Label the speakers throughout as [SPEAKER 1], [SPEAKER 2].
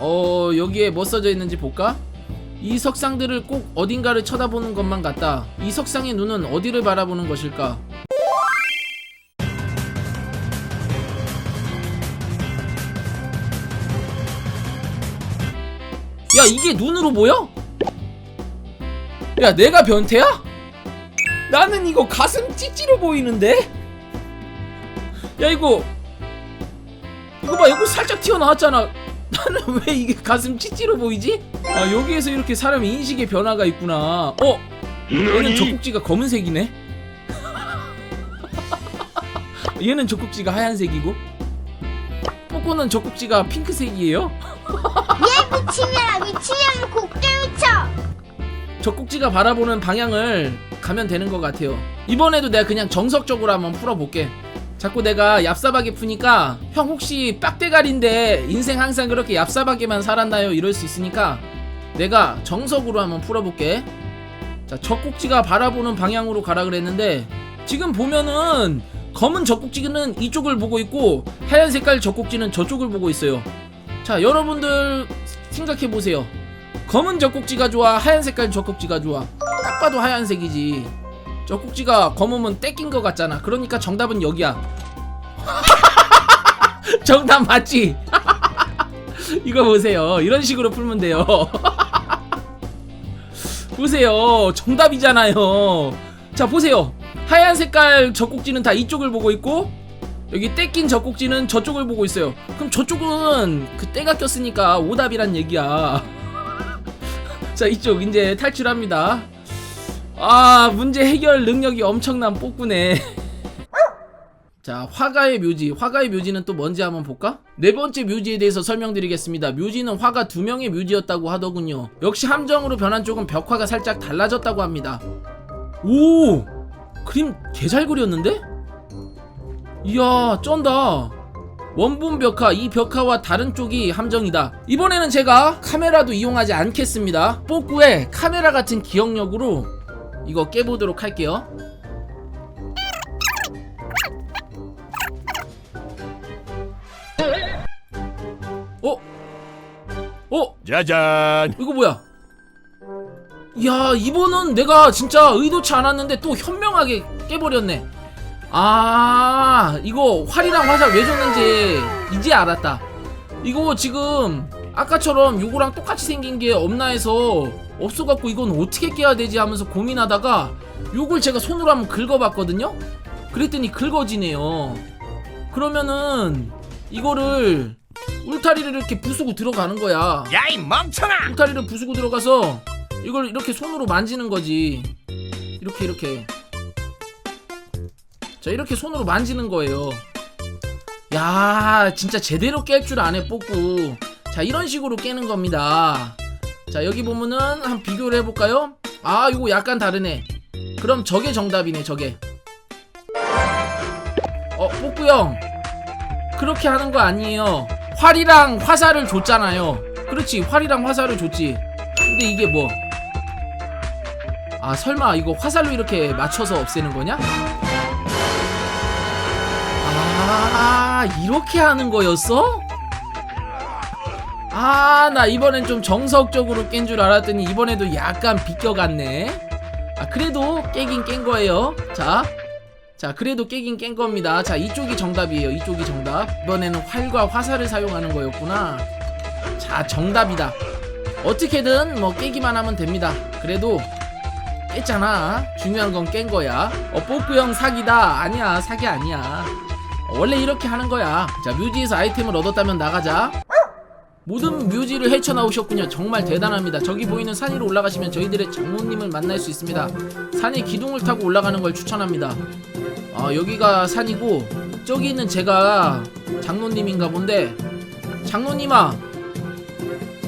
[SPEAKER 1] 어 여기에 뭐 써져 있는지 볼까? 이 석상들을 꼭 어딘가를 쳐다보는 것만 같다. 이 석상의 눈은 어디를 바라보는 것일까? 야 이게 눈으로 보여? 야 내가 변태야? 나는 이거 가슴 찌찌로 보이는데? 야 이거 이거 봐 여기 살짝 튀어나왔잖아 나는 왜 이게 가슴 찌찌로 보이지? 아 여기에서 이렇게 사람 인식의 변화가 있구나 어? 얘는 젖꼭지가 검은색이네 얘는 젖꼭지가 하얀색이고 뽀뽀는 젖꼭지가 핑크색이에요
[SPEAKER 2] 미치면 미치면 곡대 미쳐
[SPEAKER 1] 젖꼭지가 바라보는 방향을 가면 되는 것 같아요. 이번에도 내가 그냥 정석적으로 한번 풀어볼게. 자꾸 내가 얍삽하게 푸니까 형 혹시 빡대가리인데 인생 항상 그렇게 얍삽하게만 살았나요? 이럴 수 있으니까 내가 정석으로 한번 풀어볼게. 자, 젖꼭지가 바라보는 방향으로 가라 그랬는데 지금 보면은 검은 젖꼭지는 이쪽을 보고 있고 하얀 색깔 젖꼭지는 저쪽을 보고 있어요. 자, 여러분들 생각해 보세요. 검은 젖꼭지가 좋아 하얀 색깔 젖꼭지가 좋아 딱 봐도 하얀색이지 젖꼭지가 검으면 떼낀 것 같잖아. 그러니까 정답은 여기야. 정답 맞지? 이거 보세요. 이런 식으로 풀면 돼요. 보세요. 정답이잖아요. 자 보세요. 하얀 색깔 젖꼭지는 다 이쪽을 보고 있고 여기 떼낀 젖꼭지는 저쪽을 보고 있어요. 그럼 저쪽은 그 때가 꼈으니까 오답이란 얘기야. 자 이쪽 이제 탈출합니다 아 문제 해결 능력이 엄청난 뽀꾸네. 자 화가의 묘지. 화가의 묘지는 또 뭔지 한번 볼까? 네 번째 묘지에 대해서 설명드리겠습니다. 묘지는 화가 두 명의 묘지였다고 하더군요. 역시 함정으로 변한 쪽은 벽화가 살짝 달라졌다고 합니다. 오! 그림 개 잘 그렸는데? 이야 쩐다. 원본 벽화 이 벽화와 다른 쪽이 함정이다. 이번에는 제가 카메라도 이용하지 않겠습니다. 뽀꾸의 카메라 같은 기억력으로 이거 깨보도록 할게요 어? 어?
[SPEAKER 3] 짜잔
[SPEAKER 1] 이거 뭐야? 야 이번은 내가 진짜 의도치 않았는데 또 현명하게 깨버렸네 아 이거 활이랑 화살 왜 줬는지 이제 알았다 이거 지금 아까처럼 요거랑 똑같이 생긴 게 없나 해서 없어갖고 이건 어떻게 깨야 되지 하면서 고민하다가 요걸 제가 손으로 한번 긁어봤거든요? 그랬더니 긁어지네요. 그러면은 이거를 울타리를 이렇게 부수고 들어가는 거야.
[SPEAKER 3] 야 이 멍청아!
[SPEAKER 1] 울타리를 부수고 들어가서 이걸 이렇게 손으로 만지는 거지. 이렇게 이렇게. 자 이렇게 손으로 만지는 거예요. 야 진짜 제대로 깰 줄 아네 뽑고 자 이런 식으로 깨는 겁니다 자 여기 보면은 한 비교를 해볼까요? 아 이거 약간 다르네. 그럼 저게 정답이네 저게. 어 뽑구 형. 그렇게 하는 거 아니에요. 활이랑 화살을 줬잖아요. 그렇지 활이랑 화살을 줬지. 근데 이게 뭐? 아 설마 이거 화살로 이렇게 맞춰서 없애는 거냐? 아 이렇게 하는 거였어? 아 나 이번엔 좀 정석적으로 깬 줄 알았더니 이번에도 약간 비껴갔네. 아 그래도 깨긴 깬 거예요. 자 자 그래도 깨긴 깬 겁니다. 자 이쪽이 정답이에요. 이쪽이 정답. 이번에는 활과 화살을 사용하는 거였구나. 자 정답이다. 어떻게든 뭐 깨기만 하면 됩니다. 그래도 깼잖아. 중요한 건 깬 거야. 어 뽀꾸형 사기다. 아니야 사기 아니야. 어, 원래 이렇게 하는 거야. 자 뮤지에서 아이템을 얻었다면 나가자 모든 뮤지를 헤쳐나오셨군요. 정말 대단합니다. 저기 보이는 산 위로 올라가시면 저희들의 장모님을 만날 수 있습니다. 산에 기둥을 타고 올라가는 걸 추천합니다. 아 여기가 산이고 저기 있는 제가 장로님인가 본데 장로님아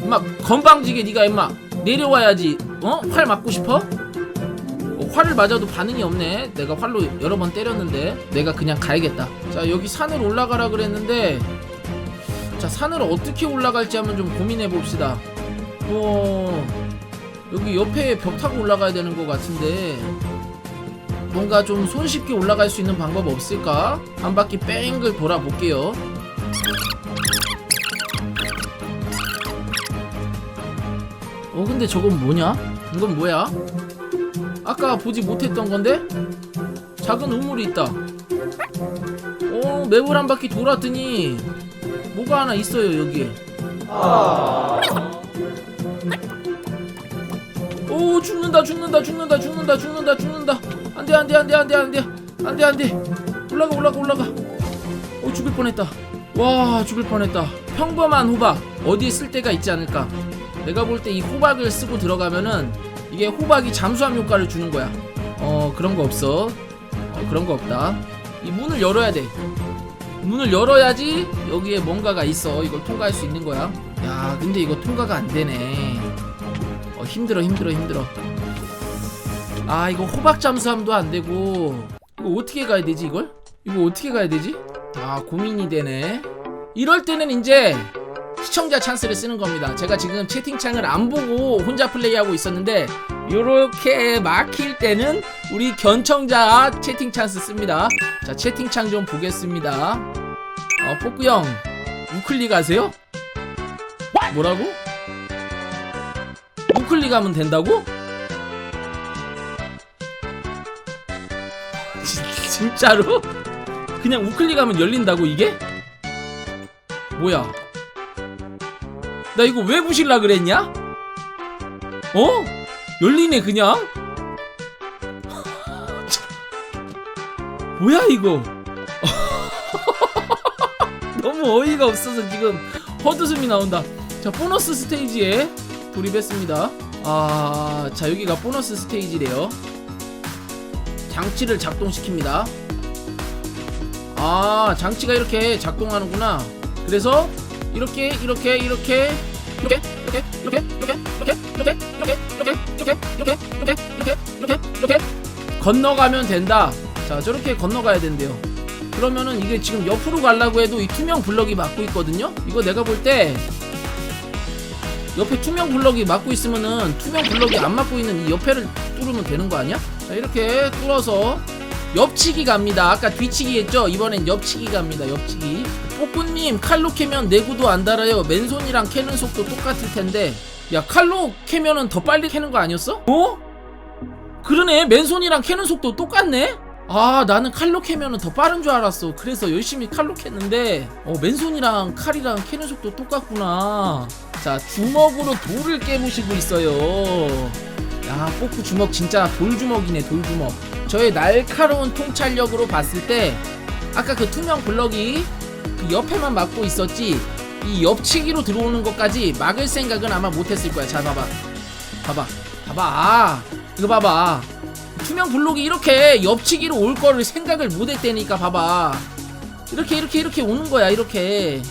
[SPEAKER 1] 임마 건방지게 네가 임마 내려와야지 어? 활 맞고 싶어? 어, 활을 맞아도 반응이 없네. 내가 활로 여러 번 때렸는데 내가 그냥 가야겠다. 자 여기 산을 올라가라 그랬는데 자 산을 어떻게 올라갈지 한번 좀 고민해 봅시다 어 여기 옆에 벽 타고 올라가야 되는 것 같은데 뭔가 좀 손쉽게 올라갈 수 있는 방법 없을까? 한 바퀴 뺑글 돌아볼게요 어 근데 저건 뭐냐? 이건 뭐야? 아까 보지 못했던 건데? 작은 우물이 있다 어 맵을 한 바퀴 돌았더니 뭐가 하나 있어요 여기에? 오 죽는다 죽는다 죽는다 죽는다 죽는다 죽는다. 안돼 안돼 안돼 안돼 안돼. 안돼 안돼. 올라가 올라가 올라가. 오 죽을 뻔했다. 와 죽을 뻔했다. 평범한 호박 어디에 쓸 데가 있지 않을까? 내가 볼 때 이 호박을 쓰고 들어가면은 이게 호박이 잠수함 효과를 주는 거야. 어 그런 거 없어. 어, 그런 거 없다. 이 문을 열어야 돼 문을 열어야지 여기에 뭔가가 있어. 이걸 통과할 수 있는 거야. 야 근데 이거 통과가 안 되네. 어 힘들어 힘들어 힘들어. 아 이거 호박 잠수함도 안 되고. 이거 어떻게 가야 되지 이걸? 이거 어떻게 가야 되지? 아 고민이 되네. 이럴 때는 이제 시청자 찬스를 쓰는 겁니다. 제가 지금 채팅창을 안 보고 혼자 플레이하고 있었는데 요렇게 막힐 때는 우리 견청자 채팅 찬스 씁니다 자 채팅창 좀 보겠습니다 어 뽀꾸 형 우클릭 하세요? 뭐라고? 우클릭 하면 된다고? 진- 진짜로? 그냥 우클릭 하면 열린다고 이게? 뭐야 나 이거 왜 부실라 그랬냐? 어? 열리네 그냥? 뭐야 이거 너무 어이가 없어서 지금 헛웃음이 나온다 자 보너스 스테이지에 돌입했습니다 아, 자 여기가 보너스 스테이지래요 장치를 작동시킵니다 아 장치가 이렇게 작동하는구나 그래서 이렇게 이렇게 이렇게 이렇게 이렇게 이렇게 이렇게 이렇게 이렇게 이렇게 이렇게 이렇게 이렇게 이렇게 이렇게 이렇게 이렇게 건너가면 된다. 자 저렇게 건너가야 된대요. 그러면은 이게 지금 옆으로 가려고 해도 이 투명 블럭이 막고 있거든요? 이거 내가 볼 때 옆에 투명 블럭이 막고 있으면은 투명 블럭이 안 막고 있는 이 옆에를 뚫으면 되는 거 아니야? 자 이렇게 뚫어서 옆치기 갑니다. 아까 뒤치기 했죠? 이번엔 옆치기 갑니다. 옆치기. 뽀꾸님 칼로 캐면 내구도 안 달아요. 맨손이랑 캐는 속도 똑같을 텐데 야 칼로 캐면은 더 빨리 캐는 거 아니었어? 어? 그러네 맨손이랑 캐는 속도 똑같네? 아 나는 칼로 캐면은 더 빠른 줄 알았어 그래서 열심히 칼로 캤는데 어 맨손이랑 칼이랑 캐는 속도 똑같구나 자 주먹으로 돌을 깨부시고 있어요 야 뽀꾸 주먹 진짜 돌주먹이네 돌주먹 저의 날카로운 통찰력으로 봤을 때 아까 그 투명 블럭이 그 옆에만 막고 있었지 이 옆치기로 들어오는 것까지 막을 생각은 아마 못했을 거야. 자 봐봐. 봐봐. 봐봐. 이거 봐봐. 투명 블록이 이렇게 옆치기로 올 거를 생각을 못했다니까 봐봐. 이렇게 이렇게 이렇게 오는 거야 이렇게.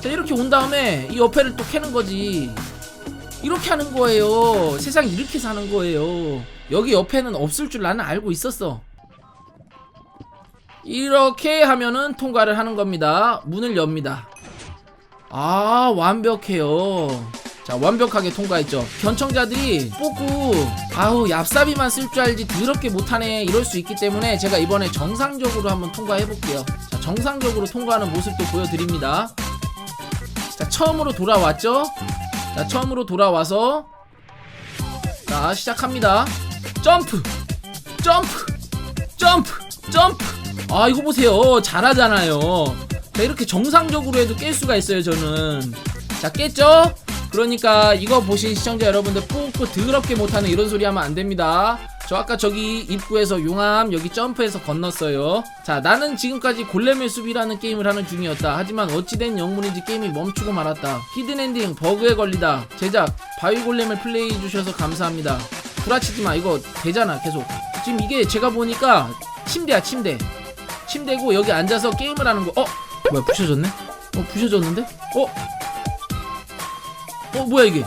[SPEAKER 1] 자 이렇게 온 다음에 이 옆에를 또 캐는 거지. 이렇게 하는 거예요. 세상 이렇게 사는 거예요. 여기 옆에는 없을 줄 나는 알고 있었어. 이렇게 하면은 통과를 하는 겁니다. 문을 엽니다 아 완벽해요. 자 완벽하게 통과했죠. 견청자들이 뽑고 아우 얍삽이만 쓸 줄 알지 더럽게 못하네 이럴 수 있기 때문에 제가 이번에 정상적으로 한번 통과해 볼게요. 자 정상적으로 통과하는 모습도 보여드립니다. 자 처음으로 돌아왔죠? 자 처음으로 돌아와서 자 시작합니다. 점프! 점프! 점프! 점프! 아 이거 보세요. 잘하잖아요 자 이렇게 정상적으로 해도 깰 수가 있어요 저는 자 깼죠 그러니까 이거 보신 시청자 여러분들 꾹꾹 더럽게 못하는 이런 소리 하면 안 됩니다. 저 아까 저기 입구에서 용암 여기 점프해서 건넜어요. 자 나는 지금까지 골렘의 숲이라는 게임을 하는 중이었다. 하지만 어찌된 영문인지 게임이 멈추고 말았다. 히든엔딩 버그에 걸리다. 제작 바위 골렘을 플레이해 주셔서 감사합니다. 구라치지 마 이거 되잖아 계속. 지금 이게 제가 보니까 침대야 침대. 침대고 여기 앉아서 게임을 하는 거. 어 뭐야 부셔졌네? 어 부셔졌는데? 어? 어 뭐야 이게?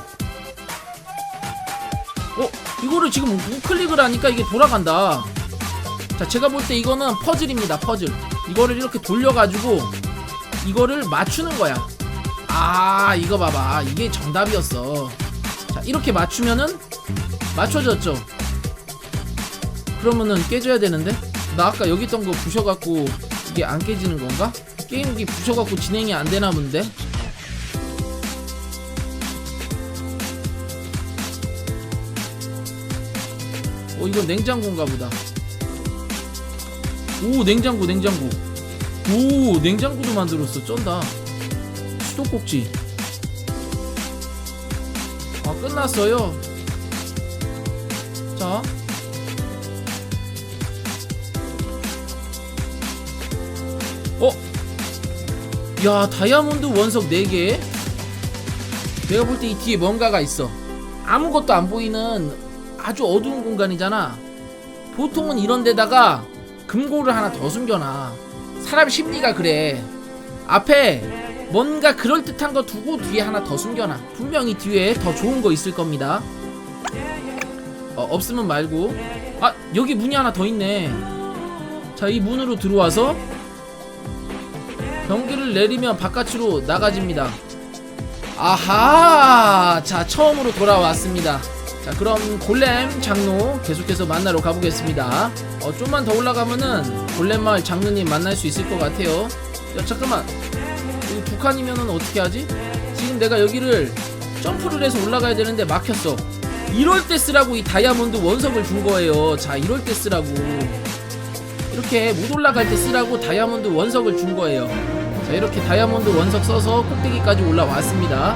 [SPEAKER 1] 어 이거를 지금 우클릭을 하니까 이게 돌아간다. 자 제가 볼 때 이거는 퍼즐입니다 퍼즐. 이거를 이렇게 돌려가지고 이거를 맞추는 거야. 아 이거 봐봐. 이게 정답이었어. 자 이렇게 맞추면은 맞춰졌죠? 그러면은 깨져야 되는데? 나 아까 여기 있던 거 부셔갖고 이게 안 깨지는 건가? 게임기 부셔갖고 진행이 안 되나 본데? 어 이건 냉장고인가 보다. 오 냉장고 냉장고. 오 냉장고도 만들었어. 쩐다. 수도꼭지. 아 끝났어요. 자. 야 다이아몬드 원석 4개? 내가 볼 때 이 뒤에 뭔가가 있어. 아무것도 안 보이는 아주 어두운 공간이잖아. 보통은 이런 데다가 금고를 하나 더 숨겨놔. 사람 심리가 그래. 앞에 뭔가 그럴듯한 거 두고 뒤에 하나 더 숨겨놔. 분명히 뒤에 더 좋은 거 있을 겁니다. 어, 없으면 말고. 아 여기 문이 하나 더 있네. 자 이 문으로 들어와서 경기를 내리면 바깥으로 나가집니다. 아하! 자 처음으로 돌아왔습니다. 자 그럼 골렘 장로 계속해서 만나러 가보겠습니다. 어 좀만 더 올라가면은 골렘 마을 장로님 만날 수 있을 것 같아요. 야 잠깐만. 두 칸이면은 어떻게 하지? 지금 내가 여기를 점프를 해서 올라가야 되는데 막혔어. 이럴 때 쓰라고 이 다이아몬드 원석을 준 거예요. 자 이럴 때 쓰라고. 이렇게 못 올라갈 때 쓰라고 다이아몬드 원석을 준 거예요 자 이렇게 다이아몬드 원석 써서 꼭대기까지 올라왔습니다.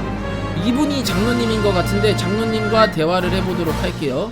[SPEAKER 1] 이분이 장로님인 것 같은데 장로님과 대화를 해보도록 할게요